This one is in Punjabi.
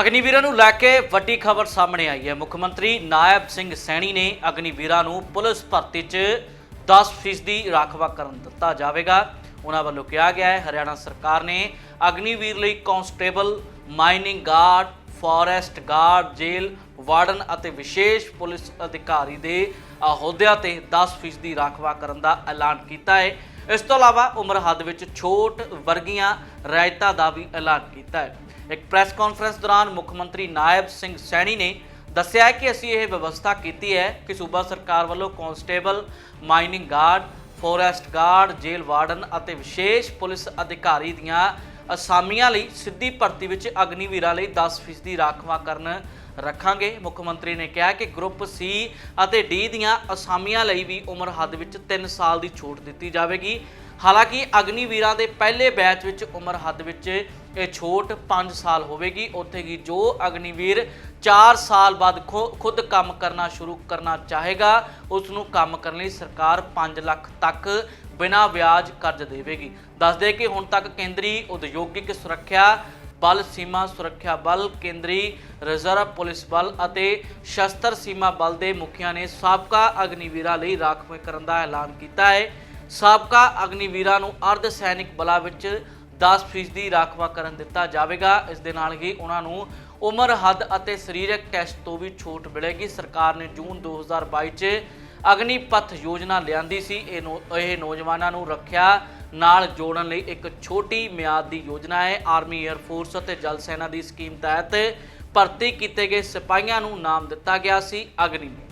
ਅਗਨੀਵੀਰਾਂ ਨੂੰ ਲੈ ਕੇ ਵੱਡੀ ਖਬਰ ਸਾਹਮਣੇ ਆਈ ਹੈ। ਮੁੱਖ ਮੰਤਰੀ ਨਾਇਬ ਸਿੰਘ ਸੈਣੀ ਨੇ ਅਗਨੀਵੀਰਾਂ ਨੂੰ ਪੁਲਿਸ ਭਰਤੀ 'ਚ 10% ਦੀ ਰਾਖਵਾ ਕਰਨ ਦਿੱਤਾ ਜਾਵੇਗਾ। ਉਹਨਾਂ ਵੱਲੋਂ ਕਿਹਾ ਗਿਆ ਹੈ, ਹਰਿਆਣਾ ਸਰਕਾਰ ਨੇ ਅਗਨੀਵੀਰ ਲਈ constable, mining guard, forest guard, jail, warden ਅਤੇ ਵਿਸ਼ੇਸ਼ ਪੁਲਿਸ ਅਧਿਕਾਰੀ ਦੇ ਅਹੁਦਿਆਂ ਤੇ 10% ਦੀ ਰਾਖਵਾ ਕਰਨ ਦਾ ਐਲਾਨ ਕੀਤਾ ਹੈ। ਇਸ ਤੋਂ ਇਲਾਵਾ ਉਮਰ ਹੱਦ ਵਿੱਚ ਛੋਟ ਵਰਗੀਆਂ ਰਿਆਇਤਾਂ ਦਾ ਵੀ ਐਲਾਨ ਕੀਤਾ ਹੈ। ਇੱਕ ਪ੍ਰੈਸ ਕਾਨਫਰੰਸ ਦੌਰਾਨ ਮੁੱਖ ਮੰਤਰੀ ਨਾਇਬ ਸਿੰਘ ਸੈਣੀ ਨੇ ਦੱਸਿਆ ਕਿ ਅਸੀਂ ਇਹ ਵਿਵਸਥਾ ਕੀਤੀ ਹੈ ਕਿ ਸੂਬਾ ਸਰਕਾਰ ਵੱਲੋਂ constable, mining guard, forest guard, jail warden ਅਤੇ ਵਿਸ਼ੇਸ਼ ਪੁਲਿਸ ਅਧਿਕਾਰੀ ਦੀਆਂ ਅਸਾਮੀਆਂ ਲਈ ਸਿੱਧੀ ਭਰਤੀ ਵਿੱਚ ਅਗਨੀਵੀਰਾਂ ਲਈ 10% ਰਾਖਵਾਂ ਕਰਨ ਰੱਖਾਂਗੇ। ਮੁੱਖ ਮੰਤਰੀ ਨੇ ਕਿਹਾ ਕਿ ਗਰੁੱਪ ਸੀ ਅਤੇ ਡੀ ਦੀਆਂ ਅਸਾਮੀਆਂ ਲਈ ਵੀ ਉਮਰ ਹੱਦ ਵਿੱਚ 3 ਸਾਲ ਦੀ ਛੋਟ ਦਿੱਤੀ ਜਾਵੇਗੀ। ਹਾਲਾਂਕਿ ਅਗਨੀਵੀਰਾਂ ਦੇ ਪਹਿਲੇ ਬੈਚ ਵਿੱਚ ਉਮਰ ਹੱਦ ਵਿੱਚ ਇਹ ਛੋਟ 5 ਸਾਲ ਹੋਵੇਗੀ। ਉੱਥੇ ਕੀ ਜੋ ਅਗਨੀਵੀਰ 4 ਸਾਲ ਬਾਅਦ ਖੁ- ਖੁਦ ਕੰਮ ਕਰਨਾ ਸ਼ੁਰੂ ਕਰਨਾ ਚਾਹੇਗਾ ਉਸ ਨੂੰ ਕੰਮ ਕਰਨ ਲਈ ਸਰਕਾਰ 5 ਲੱਖ ਤੱਕ ਬਿਨਾਂ ਵਿਆਜ ਕਰਜ਼ ਦੇਵੇਗੀ। ਦੱਸਦੇ ਕਿ ਹੁਣ ਤੱਕ ਕੇਂਦਰੀ ਉਦਯੋਗਿਕ ਸੁਰੱਖਿਆ ਬਲ, ਸੀਮਾ ਸੁਰੱਖਿਆ ਬਲ, ਕੇਂਦਰੀ ਰਿਜ਼ਰਵ ਪੁਲਿਸ ਬਲ ਅਤੇ ਸ਼ਸਤਰ ਸੀਮਾ ਬਲ ਦੇ ਮੁਖੀਆਂ ਨੇ ਸਾਬਕਾ ਅਗਨੀਵੀਰਾਂ ਲਈ ਰਾਖਵੇਂਕਰਨ ਦਾ ਐਲਾਨ ਕੀਤਾ ਹੈ। ਸਾਬਕਾ ਅਗਨੀਵੀਰਾਂ ਨੂੰ ਅਰਧ ਸੈਨਿਕ ਬਲਾਂ ਵਿੱਚ 10% ਦੀ ਰਾਖਵਾਂਕਰਨ ਦਿੱਤਾ ਜਾਵੇਗਾ। ਇਸ ਦੇ ਨਾਲ ਹੀ ਉਹਨਾਂ ਨੂੰ ਉਮਰ, ਹੱਦ ਅਤੇ ਸਰੀਰਕ ਟੈਸਟ ਤੋਂ ਵੀ ਛੋਟ ਮਿਲੇਗੀ। ਸਰਕਾਰ ਨੇ ਜੂਨ 2022 ਚ ਅਗਨੀਪਥ ਯੋਜਨਾ ਲਿਆਂਦੀ ਸੀ। ਇਹ ਨੌ- ਇਹ ਨੌਜਵਾਨਾਂ ਨੂੰ ਰੱਖਿਆ, ਨਾਲ ਜੋੜਨ ਲਈ ਇੱਕ ਛੋਟੀ ਮਿਆਦ ਦੀ ਯੋਜਨਾ ਹੈ। ਆਰਮੀ 에ਅਰ ਫੋਰਸ ਅਤੇ ਜਲ ਸੈਨਾ ਦੀ ਸਕੀਮ ਤਹਿਤ ਭਰਤੀ ਕੀਤੇ ਗਏ ਸਿਪਾਹੀਆਂ ਨੂੰ ਨਾਮ ਦਿੱਤਾ ਗਿਆ ਸੀ। ਅਗਨੀ